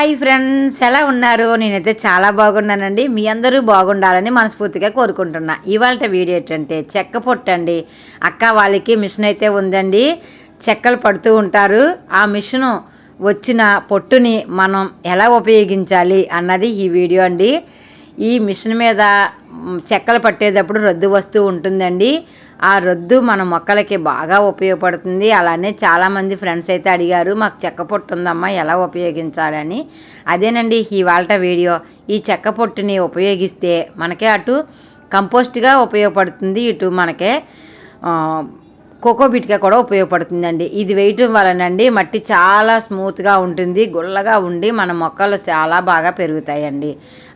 Hi friends ఎలా ఉన్నారు? నేనైతే చాలా బాగున్నానండి. మీ అందరూ బాగుండాలని మనస్ఫూర్తిగా కోరుకుంటున్నా. ఇవాళ వీడియో ఏంటంటే చెక్క పొట్టండి. అక్క వాళ్ళకి మిషన్ అయితే ఉందండి. చెక్కలు పడుతూ ఉంటారు. ఆ మిషను వచ్చిన పొట్టుని మనం ఎలా ఉపయోగించాలి అన్నది ఈ వీడియో అండి. ఈ మిషన్ మీద చెక్కలు పట్టేటప్పుడు రద్దు వస్తూ ఉంటుందండి. ఆ రొద్దు మన మొక్కలకి బాగా ఉపయోగపడుతుంది. అలానే చాలామంది ఫ్రెండ్స్ అయితే అడిగారు మాకు చెక్క పొట్టు ఉందమ్మా ఎలా ఉపయోగించాలని? అదేనండి ఇవాళ వీడియో. ఈ చెక్క పొట్టుని ఉపయోగిస్తే మనకే అటు కంపోస్ట్గా ఉపయోగపడుతుంది ఇటు మనకే కోకోబిట్గా కూడా ఉపయోగపడుతుందండి. ఇది వేయటం వలనండి మట్టి చాలా స్మూత్గా ఉంటుంది గుల్లగా ఉండి మన మొక్కలు చాలా బాగా పెరుగుతాయండి.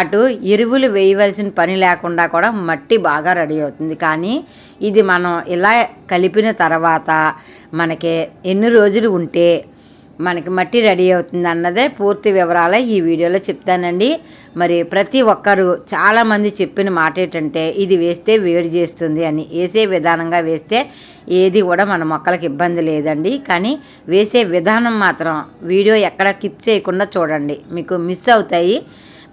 అటు ఎరువులు వేయవలసిన పని లేకుండా కూడా మట్టి బాగా రెడీ అవుతుంది. కానీ ఇది మనం ఇలా కలిపిన తర్వాత మనకి ఎన్ని రోజులు ఉంటే మనకి మట్టి రెడీ అవుతుంది అన్నదే పూర్తి వివరాలే ఈ వీడియోలో చెప్తానండి. మరి ప్రతి ఒక్కరు చాలామంది చెప్పిన మాట ఏంటంటే ఇది వేస్తే వేడి చేస్తుంది అని వేసే విధానంగా వేస్తే ఏది కూడా మన మొక్కలకు ఇబ్బంది లేదండి. కానీ వేసే విధానం మాత్రం వీడియో ఎక్కడ కిప్ చేయకుండా చూడండి. మీకు మిస్ అవుతాయి.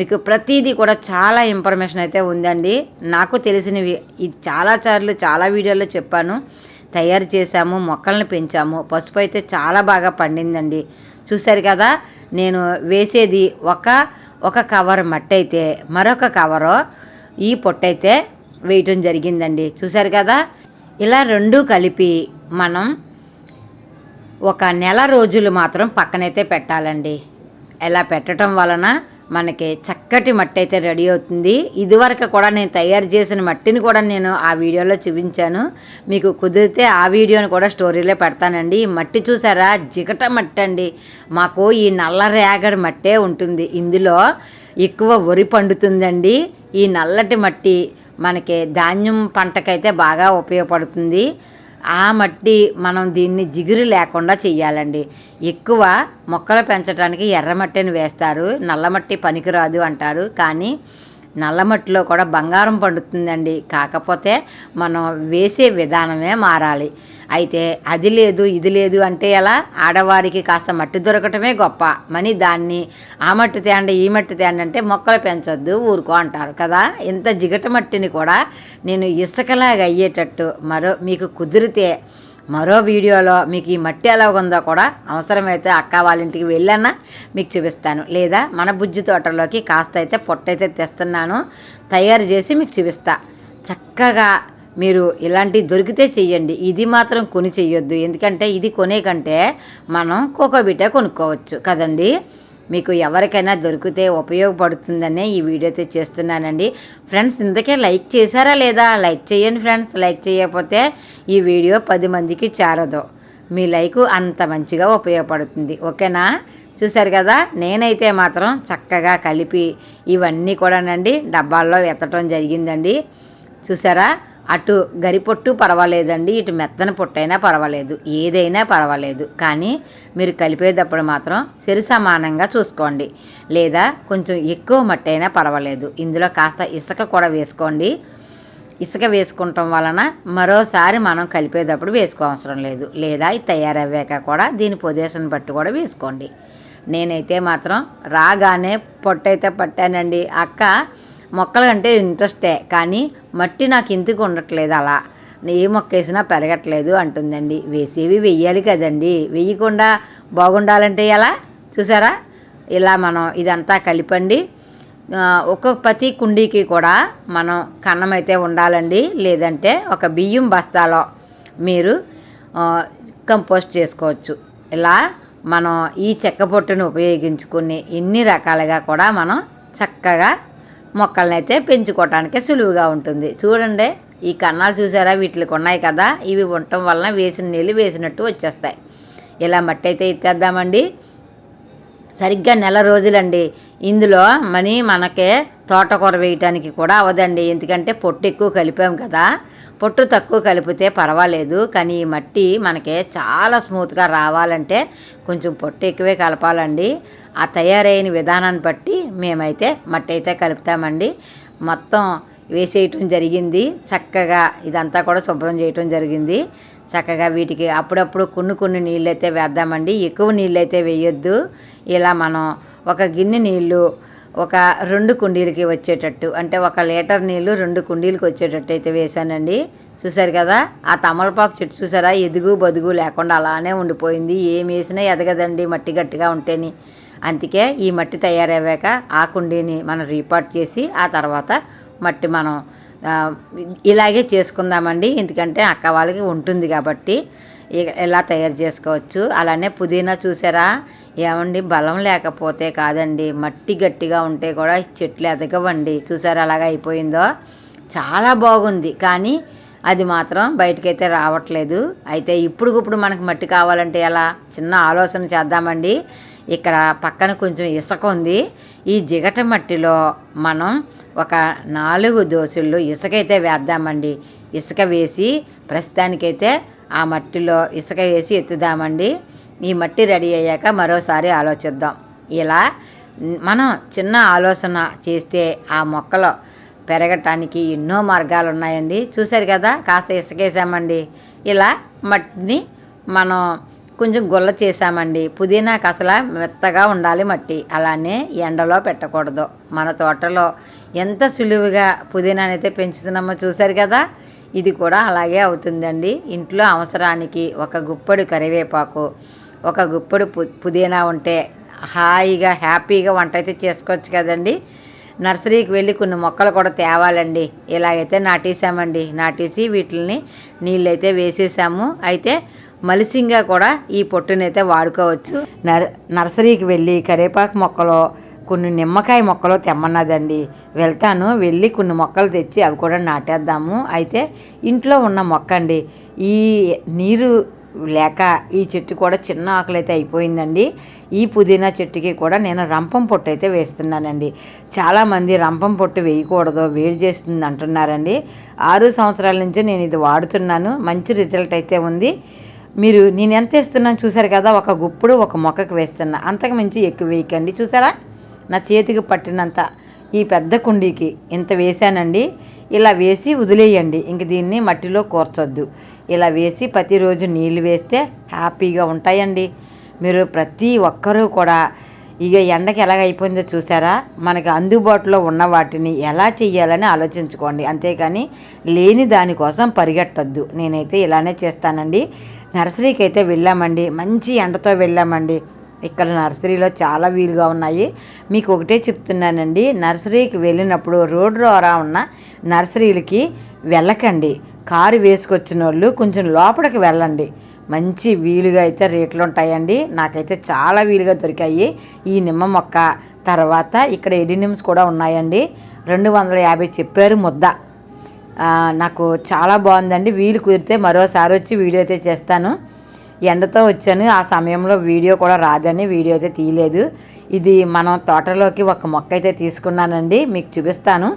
మీకు ప్రతిదీ కూడా చాలా ఇన్ఫర్మేషన్ అయితే ఉందండి. నాకు తెలిసినవి ఇది చాలా సార్లు చాలా వీడియోలో చెప్పాను. తయారు చేశాము మొక్కల్ని పెంచాము. పసుపు అయితే చాలా బాగా పండిందండి. చూశారు కదా నేను వేసేది ఒక ఒక కవర్ మట్టి అయితే మరొక కవరు ఈ పొట్టయితే వేయటం జరిగిందండి. చూశారు కదా ఇలా రెండు కలిపి మనం ఒక నెల రోజులు మాత్రం పక్కనైతే పెట్టాలండి. ఇలా పెట్టడం వలన మనకి చక్కటి మట్టి అయితే రెడీ అవుతుంది. ఇదివరకు కూడా నేను తయారు చేసిన మట్టిని కూడా నేను ఆ వీడియోలో చూపించాను. మీకు కుదిరితే ఆ వీడియోని కూడా స్టోరీలో పెడతానండి. ఈ మట్టి చూసారా? జిగట మట్టి అండి మాకు ఈ నల్ల రేగడి మట్టే ఉంటుంది. ఇందులో ఎక్కువ వరి పండుతుందండి. ఈ నల్లటి మట్టి మనకి ధాన్యం పంటకైతే బాగా ఉపయోగపడుతుంది. ఆ మట్టి మనం దీన్ని జిగురు లేకుండా చెయ్యాలండి. ఎక్కువ మొక్కలు పెంచడానికి ఎర్రమట్టిని వేస్తారు. నల్లమట్టి పనికిరాదు అంటారు. కానీ నల్లమట్టిలో కూడా బంగారం పండుతుందండి. కాకపోతే మనం వేసే విధానమే మారాలి. అయితే అది లేదు ఇది లేదు అంటే ఎలా? ఆడవారికి కాస్త మట్టి దొరకటమే గొప్ప. మని దాన్ని ఆ మట్టి తేండి ఈ మట్టి తేండి అంటే మొక్కలు పెంచొద్దు ఊరుకో అంటారు కదా? ఇంత జిగట మట్టిని కూడా నేను ఇసుకలాగా అయ్యేటట్టు మరో మీకు కుదిరితే మరో వీడియోలో మీకు ఈ మట్టి ఎలా ఉందో కూడా అవసరమైతే అక్క వాళ్ళ ఇంటికి వెళ్ళన్నా మీకు చూపిస్తాను. లేదా మన బుజ్జి తోటలోకి కాస్త అయితే పొట్టయితే తెస్తున్నాను తయారు చేసి మీకు చూపిస్తా. చక్కగా మీరు ఇలాంటివి దొరికితే చెయ్యండి. ఇది మాత్రం కొని చెయ్యొద్దు. ఎందుకంటే ఇది కొనే కంటే మనం కోకోబిటే కొనుక్కోవచ్చు. కదండి? మీకు ఎవరికైనా దొరికితే ఉపయోగపడుతుందనే ఈ వీడియో అయితే చేస్తున్నానండి. ఫ్రెండ్స్ ఇంతకే లైక్ చేశారా లేదా? లైక్ చేయండి ఫ్రెండ్స్. లైక్ చేయకపోతే ఈ వీడియో పది మందికి చేరదు. మీ లైక్ అంత మంచిగా ఉపయోగపడుతుంది. ఓకేనా? చూశారు కదా? నేనైతే మాత్రం చక్కగా కలిపి ఇవన్నీ కూడానండి డబ్బాల్లో ఎత్తడం జరిగిందండి. చూసారా అటు గరి పొట్టు పర్వాలేదండి ఇటు మెత్తన పొట్టైనా పర్వాలేదు ఏదైనా పర్వాలేదు. కానీ మీరు కలిపేటప్పుడు మాత్రం సరి సమానంగా చూసుకోండి. లేదా కొంచెం ఎక్కువ మట్టి అయినా పర్వాలేదు. ఇందులో కాస్త ఇసుక కూడా వేసుకోండి. ఇసుక వేసుకుంటాం వలన మరోసారి మనం కలిపేటప్పుడు వేసుకోవసరం లేదు. లేదా ఇది తయారయ్యాక కూడా దీని పొజిషన్ బట్టి కూడా వేసుకోండి. నేనైతే మాత్రం రాగానే పొట్టయితే పట్టానండి. అక్క మొక్కలు అంటే ఇంట్రెస్టే కానీ మట్టి నాకు ఎందుకు ఉండట్లేదు అలా. ఏ మొక్క వేసినా పెరగట్లేదు అంటుందండి. వేసేవి వెయ్యాలి కదండి. వెయ్యకుండా బాగుండాలంటే ఎలా? చూసారా? ఇలా మనం ఇదంతా కలిపండి. ఒక్కొక్క ప్రతి కుండీకి కూడా మనం కన్నం అయితే ఉండాలండి. లేదంటే ఒక బియ్యం బస్తాలో మీరు కంపోస్ట్ చేసుకోవచ్చు. ఇలా మనం ఈ చెక్క పొట్టును ఉపయోగించుకుని ఎన్ని రకాలుగా కూడా మనం చక్కగా మొక్కలనైతే పెంచుకోవటానికే పెంచుకోవటానికి సులువుగా ఉంటుంది. చూడండి ఈ కన్నాలు చూసారా? వీటికి ఉన్నాయి కదా? ఇవి ఉండటం వలన వేసిన నీళ్ళు వేసినట్టు వచ్చేస్తాయి. ఇలా మట్టి అయితే ఇచ్చేద్దామండి సరిగ్గా నెల రోజులండి. ఇందులో మనీ మనకే తోటకూర వేయటానికి కూడా అవదండి. ఎందుకంటే పొట్టు ఎక్కువ కలిపాం కదా. పొట్టు తక్కువ కలిపితే పర్వాలేదు కానీ ఈ మట్టి మనకి చాలా స్మూత్గా రావాలంటే కొంచెం పొట్టు ఎక్కువే కలపాలండి. ఆ తయారైన విధానాన్ని బట్టి మేమైతే మట్టి అయితే కలుపుతామండి. మొత్తం వేసేయటం జరిగింది. చక్కగా ఇదంతా కూడా శుభ్రం చేయటం జరిగింది. చక్కగా వీటికి అప్పుడప్పుడు కొన్ని కొన్ని నీళ్ళు అయితే వేద్దామండి. ఎక్కువ నీళ్ళు అయితే వేయొద్దు. ఇలా మనం ఒక గిన్నె నీళ్ళు ఒక రెండు కుండీలకి వచ్చేటట్టు అంటే ఒక లీటర్ నీళ్ళు రెండు కుండీలకి వచ్చేటట్టు అయితే వేశానండి. చూసారు కదా ఆ తమలపాకు చెట్టు చూసారా? ఎదుగు బదుగు లేకుండా అలానే ఉండిపోయింది. ఏం వేసినా ఎదగదండి మట్టి గట్టిగా ఉంటేని. అందుకే ఈ మట్టి తయారయ్యాక ఆ కుండీని మనం రీపాట్ చేసి ఆ తర్వాత మట్టి మనం ఇలాగే చేసుకుందామండి. ఎందుకంటే అక్క వాళ్ళకి ఉంటుంది కాబట్టి ఇలా తయారు చేసుకోవచ్చు? అలానే పుదీనా చూసారా? ఏమండి బలం లేకపోతే కాదండి మట్టి గట్టిగా ఉంటే కూడా చెట్లు ఎదగవండి. చూసారా అలాగ అయిపోయిందో? చాలా బాగుంది. కానీ అది మాత్రం బయటకైతే రావట్లేదు. అయితే ఇప్పుడు ఇప్పుడు మనకు మట్టి కావాలంటే ఎలా? చిన్న ఆలోచన చేద్దామండి. ఇక్కడ పక్కన కొంచెం ఇసుక ఉంది. ఈ జిగట మట్టిలో మనం ఒక నాలుగు దోసుల్లో ఇసుక అయితే వేద్దామండి. ఇసుక వేసి ప్రస్తుతానికైతే ఆ మట్టిలో ఇసుక వేసి ఎత్తుదామండి. ఈ మట్టి రెడీ అయ్యాక మరోసారి ఆలోచిద్దాం. ఇలా మనం చిన్న ఆలోచన చేస్తే ఆ మొక్కలో పెరగటానికి ఎన్నో మార్గాలు ఉన్నాయండి చూశారు కదా కాస్త ఇసుకేసామండి. ఇలా మట్టిని మనం కొంచెం గుల్ల చేసామండి. పుదీనాకు అసలు మెత్తగా ఉండాలి మట్టి. అలానే ఎండలో పెట్టకూడదు. మన తోటలో ఎంత సులువుగా పుదీనానైతే పెంచుతున్నామో చూశారు కదా ఇది కూడా అలాగే అవుతుందండి. ఇంట్లో అవసరానికి ఒక గుప్పడు కరివేపాకు ఒక గుప్పడు పు పుదీనా ఉంటే హాయిగా హ్యాపీగా వంట అయితే చేసుకోవచ్చు కదండి. నర్సరీకి వెళ్ళి కొన్ని మొక్కలు కూడా తేవాలండి. ఇలాగైతే నాటేసామండి నాటేసి వీటిని నీళ్ళైతే వేసేసాము. అయితే మలిసింగా కూడా ఈ పొట్టునైతే వాడుకోవచ్చు. నర్ నర్సరీకి వెళ్ళి కరివేపాకు మొక్కలు కొన్ని నిమ్మకాయ మొక్కలు తెమ్మన్నదండి. వెళ్తాను వెళ్ళి కొన్ని మొక్కలు తెచ్చి అవి కూడా నాటేద్దాము. అయితే ఇంట్లో ఉన్న మొక్క అండి ఈ నీరు లేక ఈ చెట్టు కూడా చిన్న ఆకులైతే అయిపోయిందండి. ఈ పుదీనా చెట్టుకి కూడా నేను రంపం పొట్టు అయితే వేస్తున్నానండి. చాలామంది రంపం పొట్టు వేయకూడదు వేడి చేస్తుంది అంటున్నారండి. ఆరు సంవత్సరాల నుంచి నేను ఇది వాడుతున్నాను. మంచి రిజల్ట్ అయితే ఉంది. మీరు నేను ఎంత వేస్తున్నాను చూసారు కదా ఒక గుప్పుడు ఒక మొక్కకు వేస్తున్నా. అంతకు మించి ఎక్కువ వేయకండి. చూసారా? నా చేతికి పట్టినంత ఈ పెద్ద కుండీకి ఇంత వేసానండి ఇలా వేసి వదిలేయండి. ఇంక దీన్ని మట్టిలో కూర్చొద్దు. ఇలా వేసి ప్రతిరోజు నీళ్ళు వేస్తే హ్యాపీగా ఉంటాయండి. మీరు ప్రతి ఒక్కరూ కూడా ఇక ఎండకి ఎలాగ అయిపోయిందో చూసారా? మనకి అందుబాటులో ఉన్న వాటిని ఎలా చెయ్యాలని ఆలోచించుకోండి. అంతేకాని లేని దానికోసం పరిగెట్టొద్దు. నేనైతే ఇలానే చేస్తానండి. నర్సరీకి అయితే వెళ్ళామండి. మంచి ఎండతో వెళ్ళామండి. ఇక్కడ నర్సరీలో చాలా వీలుగా ఉన్నాయి. మీకు ఒకటే చెప్తున్నానండి నర్సరీకి వెళ్ళినప్పుడు రోడ్ ద్వారా ఉన్న నర్సరీలకి వెళ్ళకండి. కారు వేసుకొచ్చిన వాళ్ళు కొంచెం లోపలికి వెళ్ళండి. మంచి వీలుగా అయితే రేట్లు ఉంటాయండి. నాకైతే చాలా వీలుగా దొరికాయి. ఈ నిమ్మ మొక్క తర్వాత ఇక్కడ ఎడినిమ్స్ కూడా ఉన్నాయండి. రెండు వందల యాభై చెప్పారు ముద్ద. నాకు చాలా బాగుందండి. వీలు కుదిరితే మరోసారి వచ్చి వీడియో అయితే చేస్తాను. ఎండతో వచ్చాను. ఆ సమయంలో వీడియో కూడా రాదని వీడియో అయితే తీయలేదు. ఇది మనం తోటలోకి ఒక మొక్క అయితే తీసుకున్నానండి. మీకు చూపిస్తాను.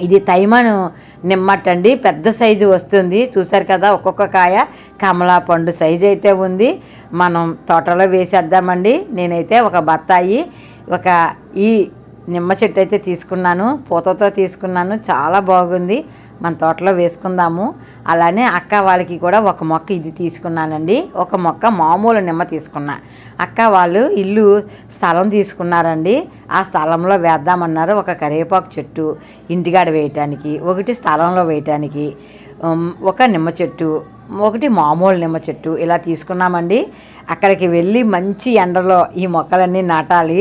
ఇది తైమను నిమ్మట్టండి పెద్ద సైజు వస్తుంది. చూసారు కదా ఒక్కొక్క కాయ కమలా పండు సైజు అయితే ఉంది. మనం తోటలో వేసేద్దామండి. నేనైతే ఒక బత్తాయి ఒక ఈ నిమ్మ చెట్టు అయితే తీసుకున్నాను పూతతో తీసుకున్నాను చాలా బాగుంది. మన తోటలో వేసుకుందాము. అలానే అక్క వాళ్ళకి కూడా ఒక మొక్క ఇది తీసుకున్నానండి. ఒక మొక్క మామూలు నిమ్మ తీసుకున్నా. అక్క వాళ్ళు ఇల్లు స్థలం తీసుకున్నారండి. ఆ స్థలంలో వేద్దామన్నారు. ఒక కరివేపాకు చెట్టు ఇంటికాడ వేయటానికి ఒకటి స్థలంలో వేయటానికి ఒక నిమ్మ చెట్టు ఒకటి మామూలు నిమ్మ చెట్టు ఇలా తీసుకున్నామండి. అక్కడికి వెళ్ళి మంచి ఎండలో ఈ మొక్కలన్నీ నాటాలి.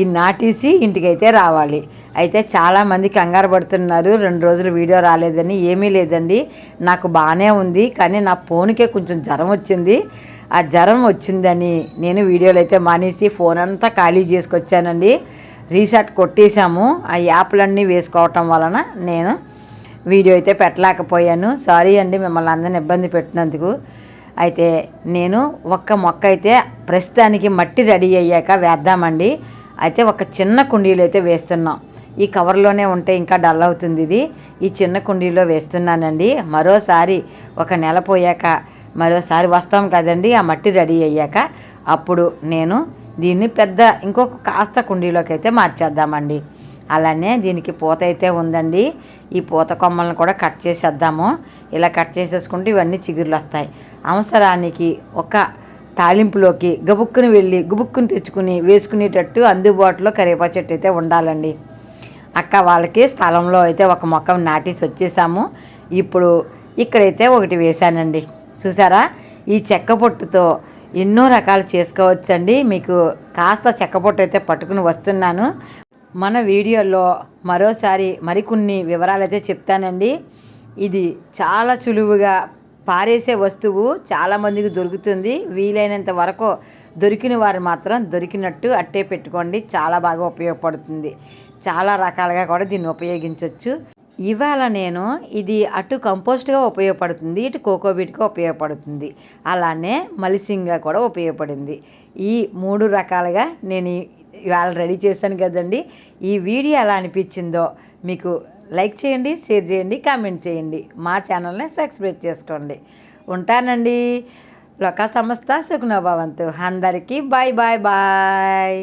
ఈ నాటేసి ఇంటికైతే రావాలి. అయితే చాలామంది కంగారు పడుతున్నారు. రెండు రోజులు వీడియో రాలేదని ఏమీ లేదండి. నాకు బాగానే ఉంది కానీ నా ఫోన్కే కొంచెం జ్వరం వచ్చింది. ఆ జ్వరం వచ్చిందని నేను వీడియోలు అయితే మానేసి ఫోన్ అంతా ఖాళీ చేసుకొచ్చానండి. రీసెట్ కొట్టేశాము. ఆ యాప్లన్నీ వేసుకోవటం వలన నేను వీడియో అయితే పెట్టలేకపోయాను. సారీ అండి మిమ్మల్ని అందరిని ఇబ్బంది పెట్టినందుకు. అయితే నేను ఒక్క మొక్క అయితే ప్రస్తుతానికి మట్టి రెడీ అయ్యాక వేద్దామండి. అయితే ఒక చిన్న కుండీలో అయితే వేస్తున్నాం. ఈ కవర్లోనే ఉంటే ఇంకా డల్ అవుతుంది ఇది. ఈ చిన్న కుండీలో వేస్తున్నానండి. మరోసారి ఒక నెల పోయాక మరోసారి వస్తాం కదండి ఆ మట్టి రెడీ అయ్యాక అప్పుడు నేను దీన్ని పెద్ద ఇంకొక కాస్త కుండీలోకి అయితే మార్చేద్దామండి. అలానే దీనికి పూత అయితే ఉందండి. ఈ పూత కొమ్మలను కూడా కట్ చేసేద్దాము. ఇలా కట్ చేసేసుకుంటే ఇవన్నీ చిగుర్లు వస్తాయి అవసరానికి ఒక తాలింపులోకి గబుక్కుని వెళ్ళి గుబుక్కుని తెచ్చుకుని వేసుకునేటట్టు అందుబాటులో కరివేపాకు చెట్టు అయితే ఉండాలండి. అక్క వాళ్ళకి స్థలంలో అయితే ఒక మొక్క నాటేసి వచ్చేసాము. ఇప్పుడు ఇక్కడైతే ఒకటి వేశానండి. చూసారా? ఈ చెక్క పొట్టుతో ఎన్నో రకాలు చేసుకోవచ్చండి. మీకు కాస్త చెక్క పొట్టు అయితే పట్టుకుని వస్తున్నాను. మన వీడియోలో మరోసారి మరికొన్ని వివరాలు అయితే చెప్తానండి. ఇది చాలా సులువుగా పారేసే వస్తువు చాలామందికి దొరుకుతుంది. వీలైనంత వరకు దొరికిన వారు మాత్రం దొరికినట్టు అట్టే పెట్టుకోండి. చాలా బాగా ఉపయోగపడుతుంది. చాలా రకాలుగా కూడా దీన్ని ఉపయోగించవచ్చు ఇవాళ నేను ఇది అటు కంపోస్ట్గా ఉపయోగపడుతుంది ఇటు కోకోబీట్గా ఉపయోగపడుతుంది. అలానే మలిసింగ్గా కూడా ఉపయోగపడింది. ఈ మూడు రకాలుగా నేను ఇవాళ రెడీ చేశాను కదండి. ఈ వీడియో ఎలా అనిపించిందో మీకు లైక్ చేయండి షేర్ చేయండి కామెంట్ చేయండి. మా ఛానల్ని సబ్స్క్రైబ్ చేసుకోండి. ఉంటానండి. లోక సంస్థ సుఖనోభవంతు అందరికీ బాయ్ బాయ్ బాయ్